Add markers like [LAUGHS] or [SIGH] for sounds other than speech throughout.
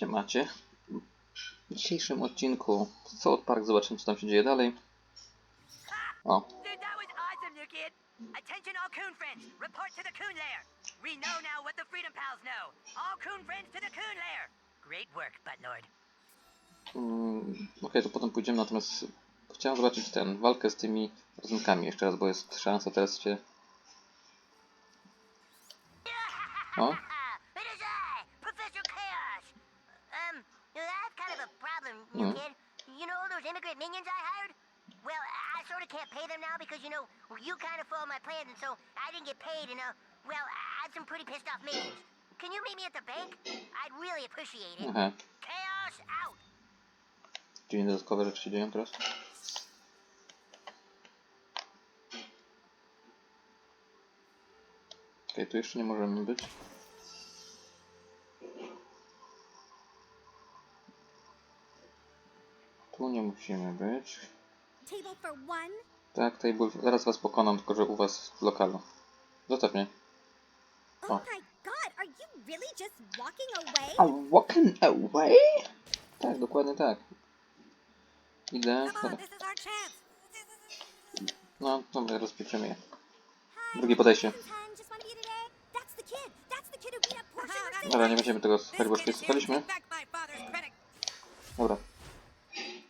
Siemacie. W dzisiejszym odcinku South Park zobaczymy co tam się dzieje dalej. O. Attention, all coon friends. Report to the coon lair. We know now what the Freedom Pals know. All coon friends to the coon lair. Great work, Buttlord. mm, okej, to potem pójdziemy, natomiast chciałem zobaczyć ten, walkę z tymi rodzynkami jeszcze raz, bo jest szansa teraz się... O, new Hmm. kid. You know those immigrant minions I hired? Well, I sort of can't pay them now because, you know, you kind of foiled my plans, and so I didn't get paid, and, uh, well, I had some pretty pissed off minions. Can you meet me at the bank? I'd really appreciate it. aha. Chaos out. Dzień dodatkowe rzeczy się dzieją teraz. Okej, tu jeszcze nie możemy być. Tu nie musimy być. Tak, table, zaraz was pokonam, tylko że u was w lokalu. Zostaw mnie. Oh Oh. really just walking away? I'm walking away? Tak, dokładnie tak. Idę. No, dobra, rozpieczymy je. Drugie podejście. Dobra, nie będziemy tego słuchać, bo już. Dobra.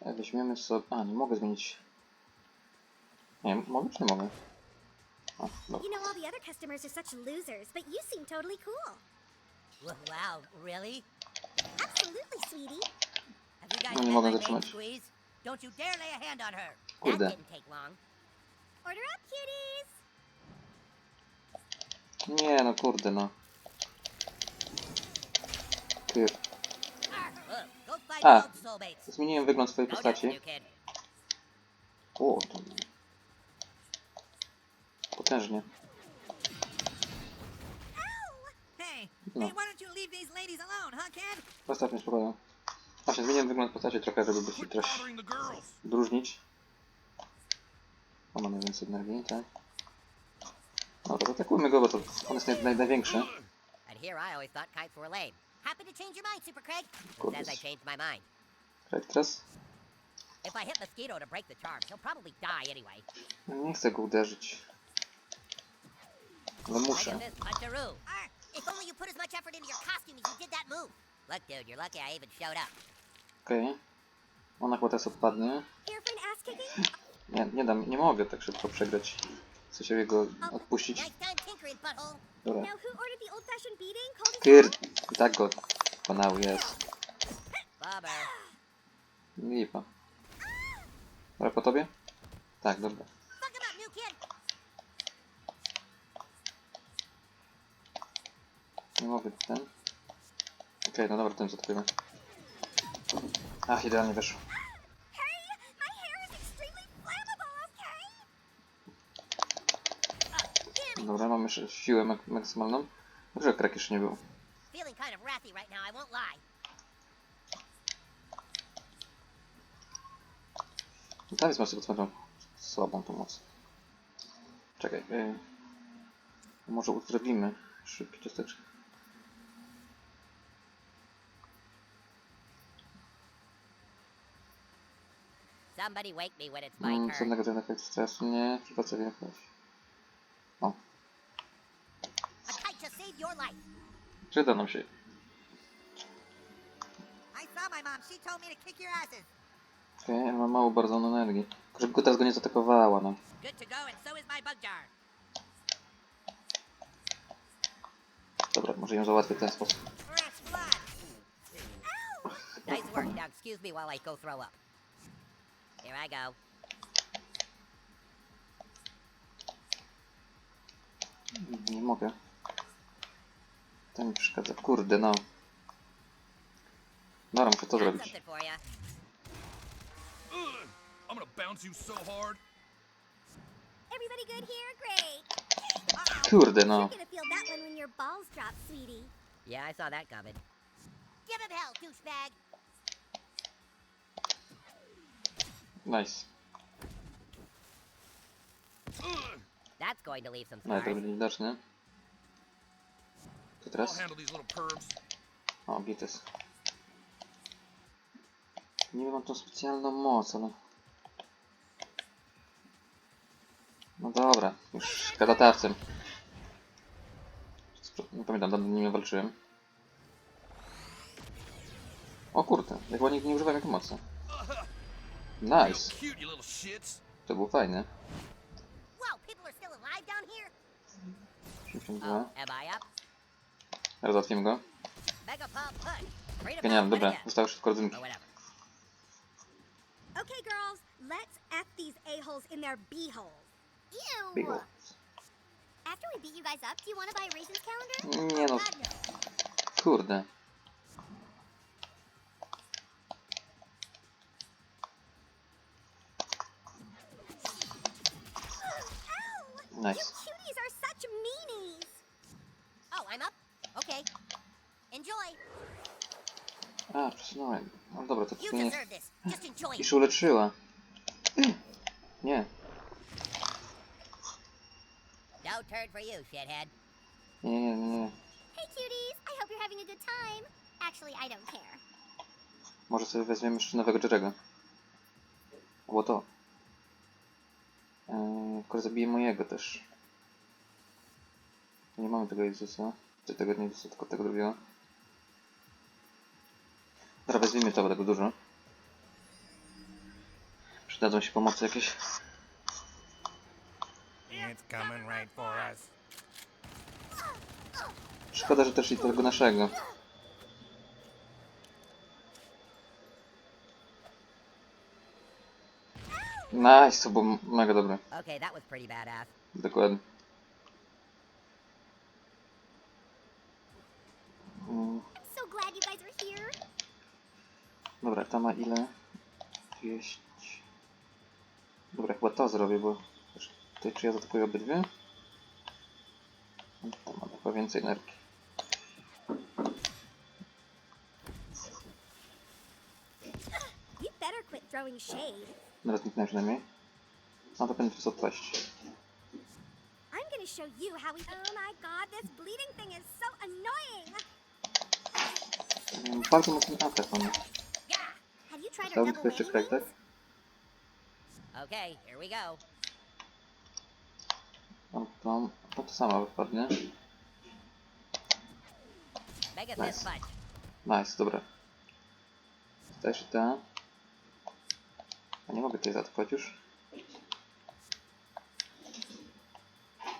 Weźmiemy sobie... A, nie mogę zmienić... Nie, mogę czy nie mogę? A, dobra. You know all the other customers are such losers, but you seem totally cool. Wow, really? Absolutely, sweetie. Have you guys No nie mogę zatrzymać. squeeze? Don't you dare lay a hand on her. Kurde. That didn't take long. Order up, cuties. Nie, no kurde, no. Ty, Soulmates. zmieniłem wygląd swojej No postaci. O, to... Potężnie. No. Zostaw mnie spokoju. Właśnie, zmieniłem wygląd postaci trochę, żeby też the girls. różnić. O, mamy więcej energii, tak? Dobra, zaatakujmy go, bo to on jest naj, naj, największy. Happy to change your mind, Super Craig. Says I changed my mind. Right, teraz If I hit Mosquito to break the charm, he'll probably die anyway. nie chcę go uderzyć. Ale I muszę. if only you put as much effort into your costume as you did that move. Look, dude, you're lucky I even showed up. Okej. Ona chyba teraz odpadnie. Nie, nie dam, nie mogę tak szybko przegrać. Chcę się jego odpuścić. Dobra. Kyr! I tak go pokonał, jest. Lipa. Dobra, po tobie? Tak, dobra. Nie mogę ten. Okej, no dobra, ten zatkujemy. Ach, idealnie weszło. Dobra, mamy jeszcze siłę mak maksymalną. Dobrze, krak jeszcze nie był. Lie. Tam jest masz tego słabą tą moc. Czekaj. Yy. Może uzdrowimy szybkie ciasteczki. Somebody wake me when it's my Mm, turn. negatywny efekt stresu? Nie, przypadek jakoś. O, A kite just saved your life. Przyda nam się. Okej, okay, mam mało bardzo energii. Żeby go teraz go nie zaatakowała, no. Dobra, może ją załatwię w ten sposób. Nice work. Now excuse me while I go throw up. Here I go. Nie mogę. To mi przeszkadza. Kurde, no. Dobra, muszę to zrobić. Kurde, no. Yeah, I saw that coming. Give him hell, douchebag. Nice. That's going to leave some No, to scars. będzie widoczne. To teraz? O, Bites. Nie mam tą specjalną moc, ale... No dobra, już z kadatawcem. Nie pamiętam, dawno nim walczyłem. O kurde, ja chyba nigdy nie używam jego mocy. Nice. To było fajne. 72. Teraz załatwimy go. Genialnie, dobra, zostały wszystko rodzynki. Okay, girls, let's F these a-holes in their b-holes. Ew. After we beat you guys up, do you want to buy a raisins calendar? Nie no, kurde. Nice. You cuties are such meanies. Oh, I'm up? Okay. Enjoy. A, przesunąłem. No dobra, to You nie... deserve this. Just enjoy I się uleczyła. [CLEARS THROAT] Nie, No turn for you, shithead. nie, nie, nie, nie. Hey, cuties. I hope you're having a good time. Actually, I don't care. Może sobie weźmiemy jeszcze nowego Jerego. Albo to. Eee, tylko zabiję mojego też. Nie mamy tego Jezusa. Czy tego nie Jezusa, tylko tego drugiego. Weźmiemy to, bo tego dużo. Przydadzą się pomocy jakieś. Szkoda, że też i tego naszego. Nice, to mega dobry. Dokładnie. Dobra, ta ma ile? 200. Dobra, chyba to zrobię, bo tutaj czy ja zaatakuję obydwie? No, Tam ma chyba więcej energii. Teraz zniknę przynajmniej. No to powinien to odpaść. I'm gonna show you how we. Oh my god, this bleeding thing is so annoying. Mm, Bardzo mocny atak. Have double tylko jeszcze tak? Okay, here we go. Mam to, to, to samo wypadnie. Mega Nice. Nice, dobra. Tutaj jeszcze ta. A nie mogę tutaj zaatakować już.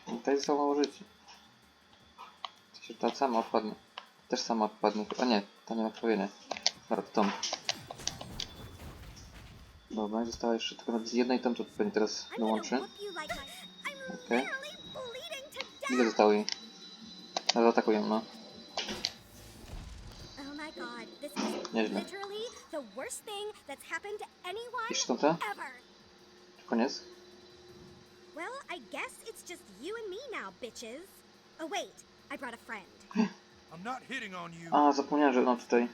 I Tutaj zostało mało. To się ta sama odpadnie. Też sama odpadnie. A nie, ta nie ma krwawienia. Dobra, to tą. Dobra, została jeszcze tylko napis jedna i tam to pewnie teraz dołączy. Okej. Okay. Ile zostało jej? Ale zaatakują, no. Oh Nieźle. Jeszcze tam ta? Koniec? Well, I guess it's just you and me now, bitches. Oh wait, I brought a friend. [GASPS] A, zapomniałem, że no tutaj.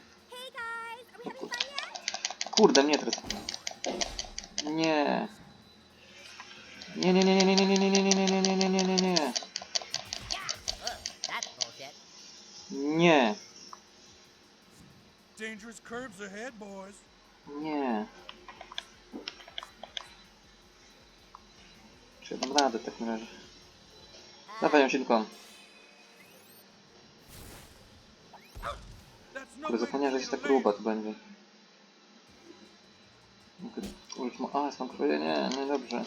Kurde, mnie teraz. Nie. Nie, nie, nie, nie, nie, nie, nie, nie, nie, nie, nie, nie, nie, nie, nie, nie. Nie. Dangerous curves ahead, boys. Nie. Czy ja dam radę w takim razie? Dawaj ją silką. No to zapomniałem, że jest tak gruba to będzie. Użyć mu... A, są krwawie? Nie, no nie dobrze.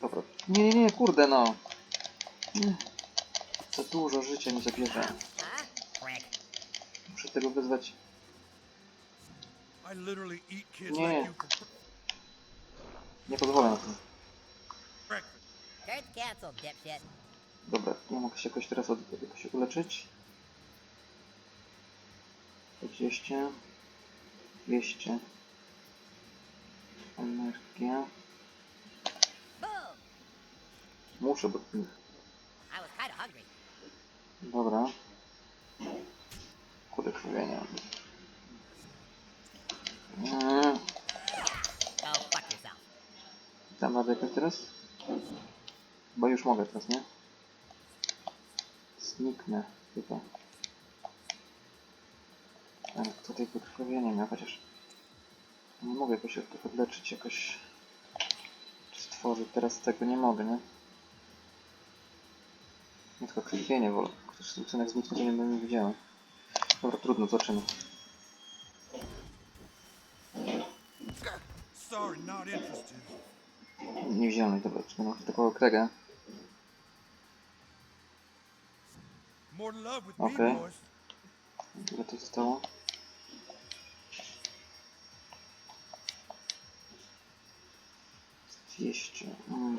Dobra. Nie, nie, nie, kurde no. Nie. Za dużo życia mi zabierze. Muszę tego wezwać. Nie. Nie pozwolę na to. Dobra, nie mogę się jakoś teraz od, jakoś uleczyć. 20. 200. Energia. Muszę, bo... Dobra. Kurde, krwawienia. Mm. Dam radę jakoś teraz? Bo już mogę teraz, nie? Zniknę chyba. Ale tutaj pokrwawienie miał, chociaż nie mogę jakoś to podleczyć jakoś czy stworzyć. Teraz tego nie mogę, nie? Nie tylko krwienie wolę. Chociaż ten cenek z nic nie będę nie widziałem. Dobra, trudno, zobaczymy. Nie wziąłem, dobra, czy mam takiego Krega. With Okay. Ile to zostało? Dwieście. Mm.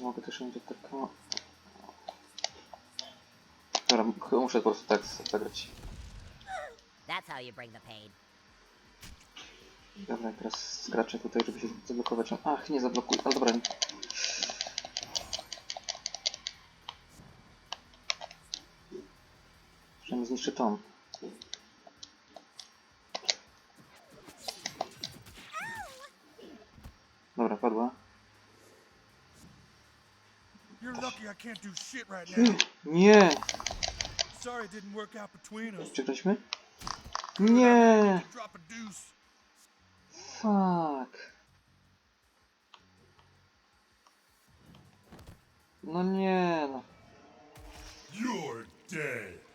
Mogę też mieć taką... Dobra, chyba muszę po prostu tak zagrać. That's how you bring the pain. Dobra, teraz skraczę tutaj, żeby się zablokować. Ach, nie zablokuj, ale dobra. Przynajmniej zniszczy tom. Nie! Przegraliśmy? Nie! Fuck. No nie no. You're dead.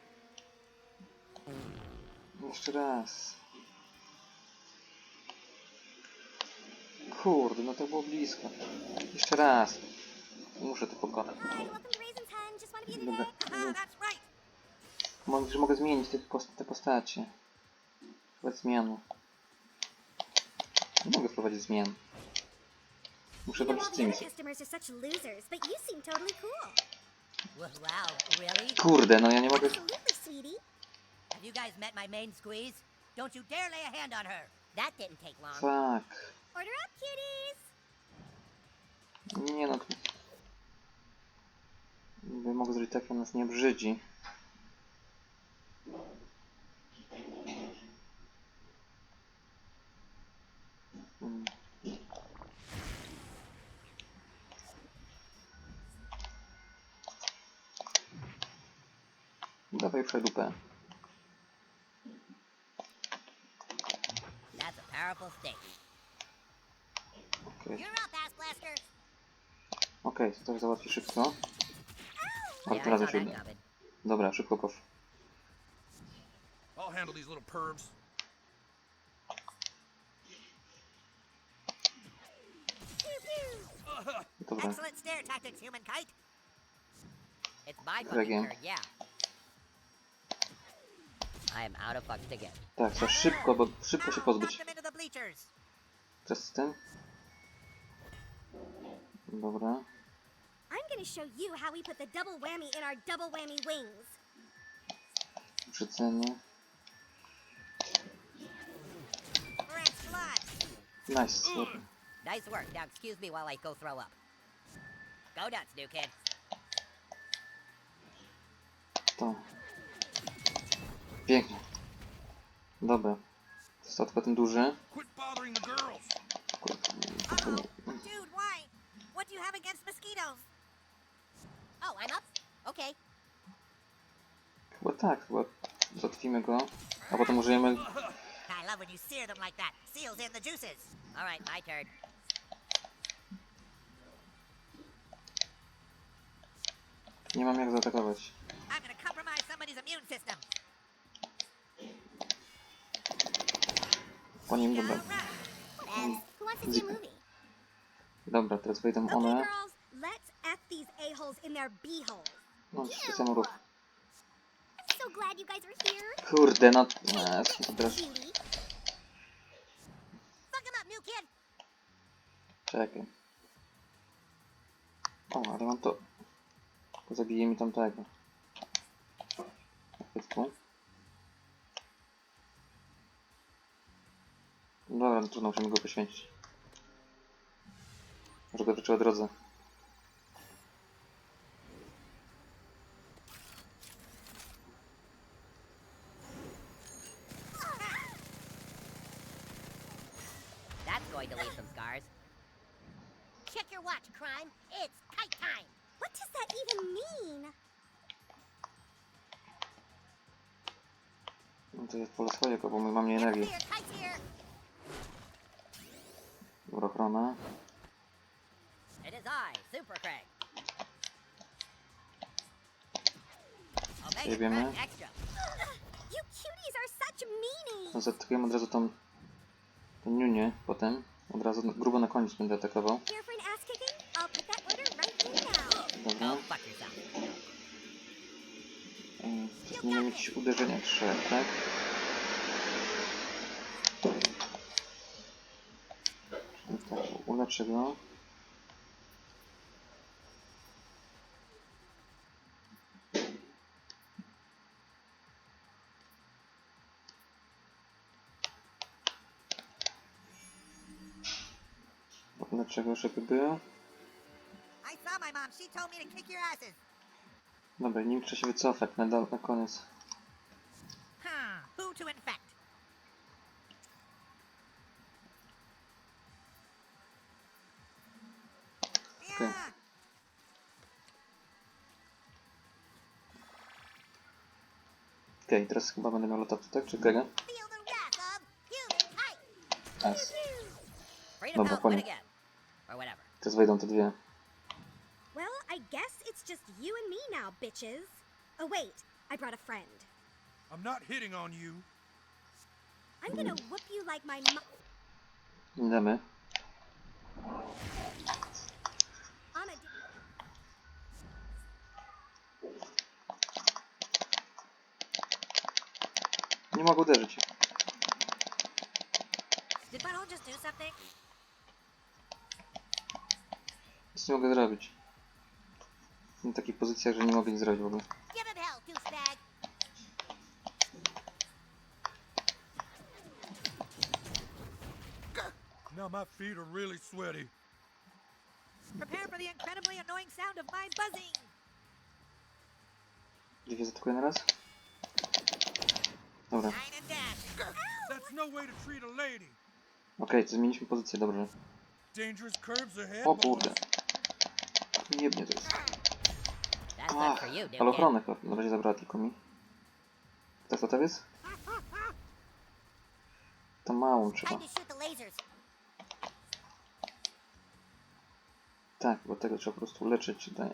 Jeszcze raz. Kurde, no to było blisko. Jeszcze raz. Muszę to pokonać. Dobra. Mam, że mogę zmienić te, post te postacie. Chyba zmiany. Nie mogę wprowadzić zmian. Muszę walczyć z tymi. Kurde, no ja nie mogę... Have you guys met my main squeeze? Don't you dare lay a hand on her. That didn't take long. Fuck. Order up, cuties. Nie no. By zrobić tak, on nas nie brzydzi. Mm. Dawaj przedupę. That's a powerful steak. Okej, blaster. okay, to też załatwi szybko. Ale teraz. Dobra, szybko poszło. I'll handle these little pervs. Dobra, Excellent stare tactics, human kite. It's my fucking turn, yeah. I am out of fucks again. tak, trzeba szybko, bo szybko się pozbyć. knocked him into the bleachers. Teraz tym. Dobra. I'm gonna show you how we put the double whammy in our double whammy wings. Przycenie. French blood. Nice. Mm. Nice work. Now excuse me while I go throw up. Go nuts, new kid. To. Pięknie. Dobra. Został ten duży. Quit bothering the girls. Dude, why? What do you have against mosquitoes? Oh, I'm up? Okay. Chyba tak, chyba zatwimy go. A potem użyjemy... I love when you sear them like that. Seals in the juices. All right, my turn. Nie mam jak zaatakować. I'm gonna compromise somebody's immune system. Po nim, dobra. All right. Babs, who wants to see a movie? Dobra, teraz wejdą Okay, one. girls, let's F these a-holes in their b-holes. No, wszyscy są ruch. I'm so glad you guys are here. Kurde, no... Eee, teraz... Czekaj. O, ale mam to... Zabije mi tamtego. Na pytku. Dobra, no trudno, musimy go poświęcić. Może go wyczuła drodze. That's going to leave some scars. Check your watch, crime. It's kite time. What does that even mean? To jest pole swojego, bo my mam mniej energii. Dobra ochrona. Jebiemy. No, Zaatakujemy od razu tą... tą niunię potem. Od razu na- grubo na koniec będę atakował. Here for an ass kicking? I'll put that order right in now. Dobra. Go fuck yourself. Ej, Zmieniamy jakieś uderzenia trzech, tak? Czyli tak, uleczę go. Uleczę go, żeby był. I saw my mom. She told me to kick your asses. Dobra, nim trzeba się wycofać na, na koniec. Okej, teraz chyba będę miał lotowca, tak? Czy Grega? Nice. Dobra. Or whatever. Teraz wejdą te dwie. Well, I guess it's just you and me now, bitches. Oh, wait, I brought a friend. I'm not hitting on you. I'm gonna whoop you like my mo- Idziemy. on a. Nie mogę uderzyć. Nic nie mogę zrobić. Jestem w takiej pozycji, że nie mogę nic zrobić w ogóle. Now my feet are really sweaty. Prepare for the incredibly annoying sound of my buzzing. Dwie zaatakuję na raz. Dobra. Nine and dash. That's no way to treat a lady. Okej, to zmieniliśmy pozycję, dobrze. O kurde. Jebnie to jest. Ach, ale ochronę na razie zabrała tylko mi. Tak to jest? To małą trzeba. Tak, bo tego trzeba po prostu leczyć. Daję.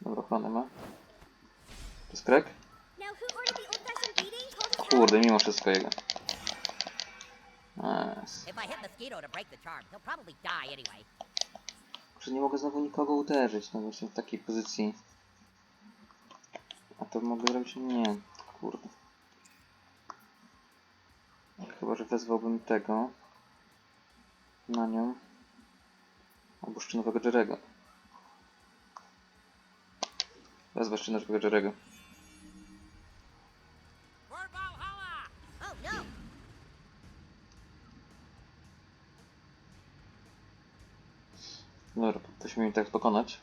Dobra, ochronę ma. To jest krek? Kurde, mimo wszystko jego. Nice. Że nie mogę znowu nikogo uderzyć, no właśnie w takiej pozycji. A to mogę zrobić? Nie, kurde. Chyba, że wezwałbym tego. Na nią. Albo szczynowego Jerego. Wezwę szczynowego Jerego. Dobra, musimy mi tak pokonać.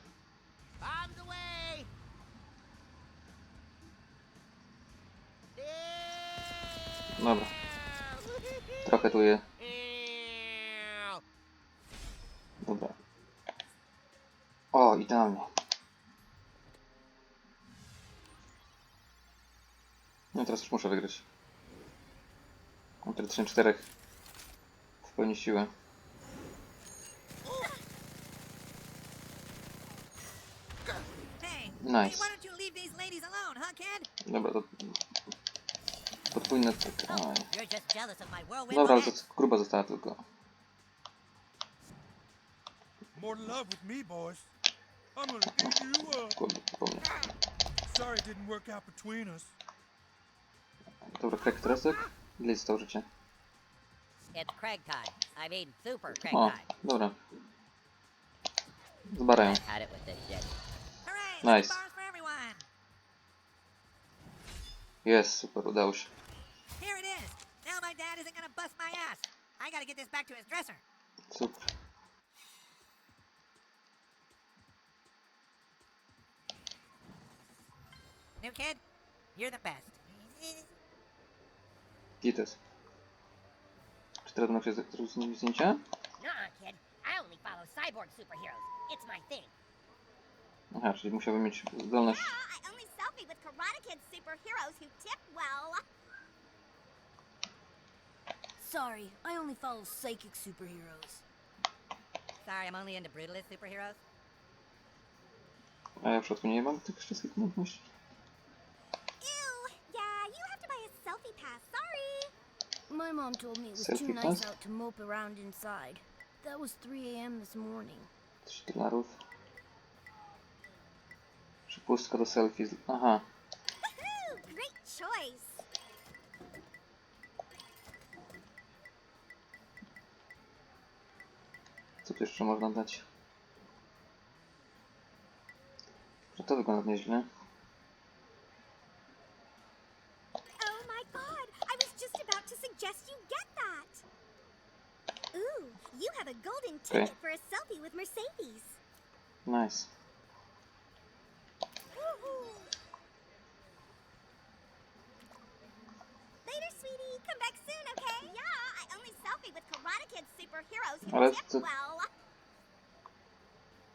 Dobra. Trochę tu je. Dobra. O, idealnie. No teraz już muszę wygrać. Mam teoretycznie czterech w pełni siłę. Hey. Nice. Why don't you leave these ladies alone, huh, kid? Dobra, to... Podwójne... tak- Oj. You're just jealous of my whirlwind Dobra, ale to gruba została tylko. More love with me, boys. I'm gonna [LAUGHS] eat you up. Kurde, zapomnę. Sorry it didn't work out between us. Dobra, krek tresek. Ile zostało życie? It's Craig time. I mean, Super Craig O, time. dobra. Zbarają. Nice. Jest, super, udało się. Super. New kid, you're the best. Gites. Czy teraz będą się zrobić z zdjęcia? Nuh-uh, kid. I only follow cyborg superheroes. It's my thing. Aha, czyli musiałbym mieć zdolność I only selfie with Karate Kid superheroes who tip. Sorry, I only follow psychic superheroes. Sorry, I'm only into brutalist superheroes. A ja w przypadku nie mam tych wszystkich umiejętności. Ew. Yeah, you have to buy a selfie pass. Sorry. My mom told me it was Selfie too nice pass? out to mope around inside. That was 3 a.m. this morning. 3 dolarów. Przepustka do selfie. z- Aha. Woohoo! Great choice. Co tu jeszcze można dać? Że to wygląda nieźle. Oh my god, I was just about to suggest you get that. Ooh, you have a golden ticket for a selfie with Mercedes. Nice. Who to- well.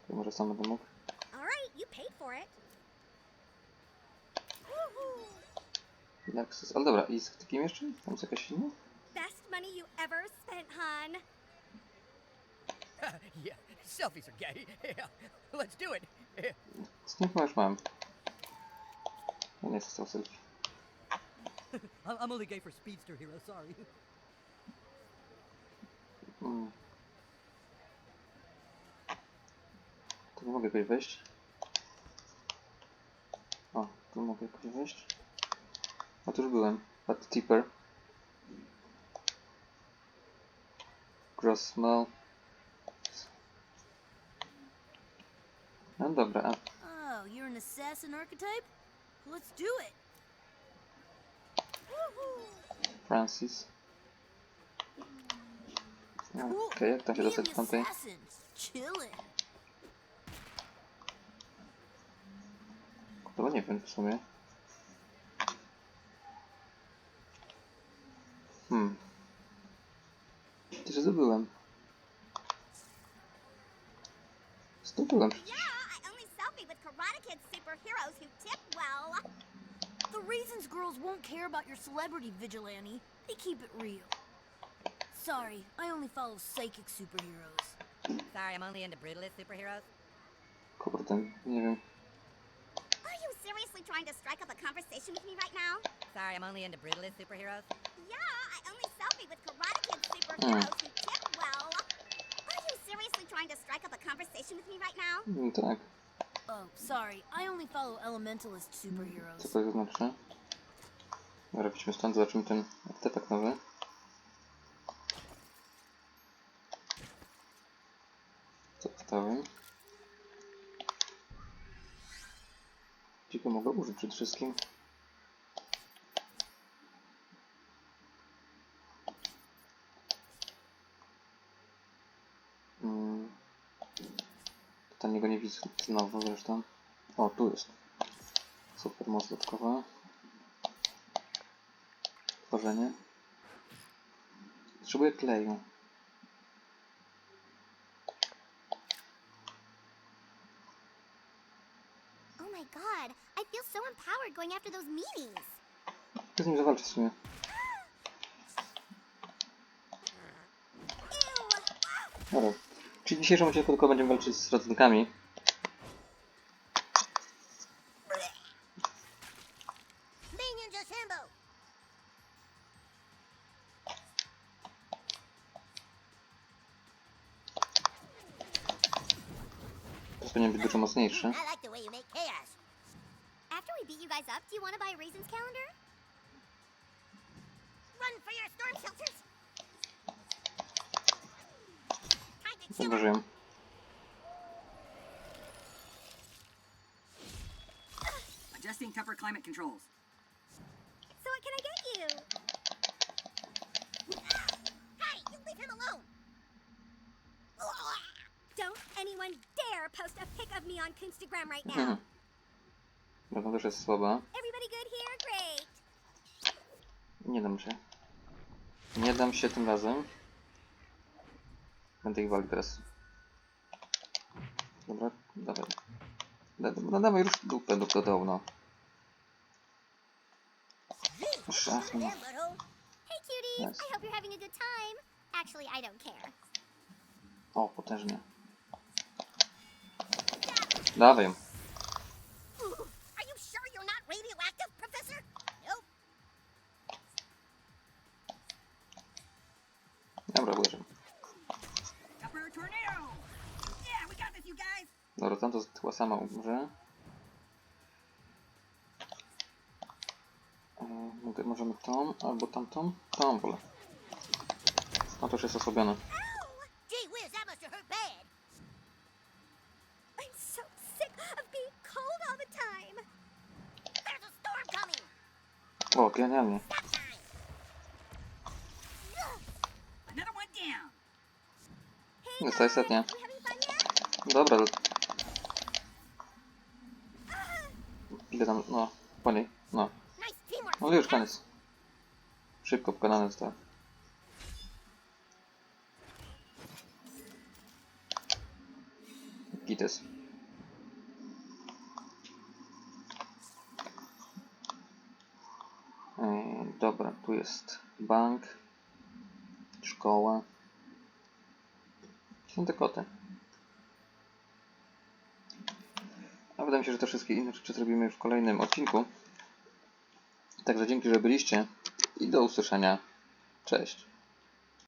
To może sam będę mógł. All right, you paid for it. Woohoo! Lexus. Ale dobra, i z takim jeszcze? Tam jest jakaś inna? Best money you ever spent, hon. [LAUGHS] yeah, selfies are gay. [LAUGHS] Yeah, let's do it. Yeah. Z nim chyba już mam. No nie jest to selfie. I'm I'm only gay for Speedster Hero, sorry. Mm. Mogę jakoś wejść. O, tu mogę jakoś wejść. A tu już byłem. Pat Tipper. Gross Smell. No dobra, a Oh, you're an assassin archetype? Let's do it. Francis. No. Okej, jak tam się dostać do tamtej? assassins. Chillin'. Chyba nie wiem w sumie. Hmm. Przecież zdobyłem. Zdobyłem przecież. I only selfie with Karate Kid superheroes who tip well. The reasons girls won't care about your celebrity, Vigilante, they keep it real. Sorry, I only follow psychic superheroes. Sorry, I'm only into brutalist superheroes. Kurde, nie wiem. Are you seriously trying to strike up a conversation with me right now? Sorry, I'm only into brutalist superheroes. Yeah, I only selfie with Karate Kid superheroes who tip well. Are you seriously trying to strike up a conversation with me right now? No tak, Oh, sorry, I only follow elementalist superheroes. co superheroes. to znaczy? Dobra, wróćmy stąd, zobaczymy ten artefakt nowy. Przede wszystkim? Mm. Tutaj niego nie widzę znowu zresztą. O, tu jest. Super moc dodatkowa. Tworzenie. Potrzebuję kleju. Oh my god, I feel so empowered going after those meetings. Chcę z nim zawalczyć w sumie. Dobra. Czyli w dzisiejszym odcinku tylko będziemy walczyć z rodzynkami. Teraz powinien być dużo mocniejszy. Up, do you want to buy Reasons calendar? Run for your storm shelters. Time to chill. Zauważyłem. Adjusting tougher climate controls. So what can I get you? Hey, you leave him alone. Don't anyone dare post a pic of me on Instagram right now. Dobra, też jest słaba. Nie dam się. Nie dam się tym razem. Będę ich walił teraz. Dobra, dawaj. Da, no dawaj już dupę do, do dołu, no. O, potężnie. Dawaj. Dobra, tam to chyba sama umrze. E, mogę, możemy tą, albo tamtą? Tą wolę. No to już jest osłabione. O, genialnie. Stop time. Another one down! Hey, Jest guys, ostatnia. you having fun yet? Dobra, ale... Ile tam, no, po no. No już koniec. Szybko pokonane zostało. Gites. Ej, Dobra, tu jest bank, szkoła. Są te koty. Wydaje mi się, że te wszystkie inne rzeczy zrobimy w kolejnym odcinku. Także dzięki, że byliście i do usłyszenia. Cześć.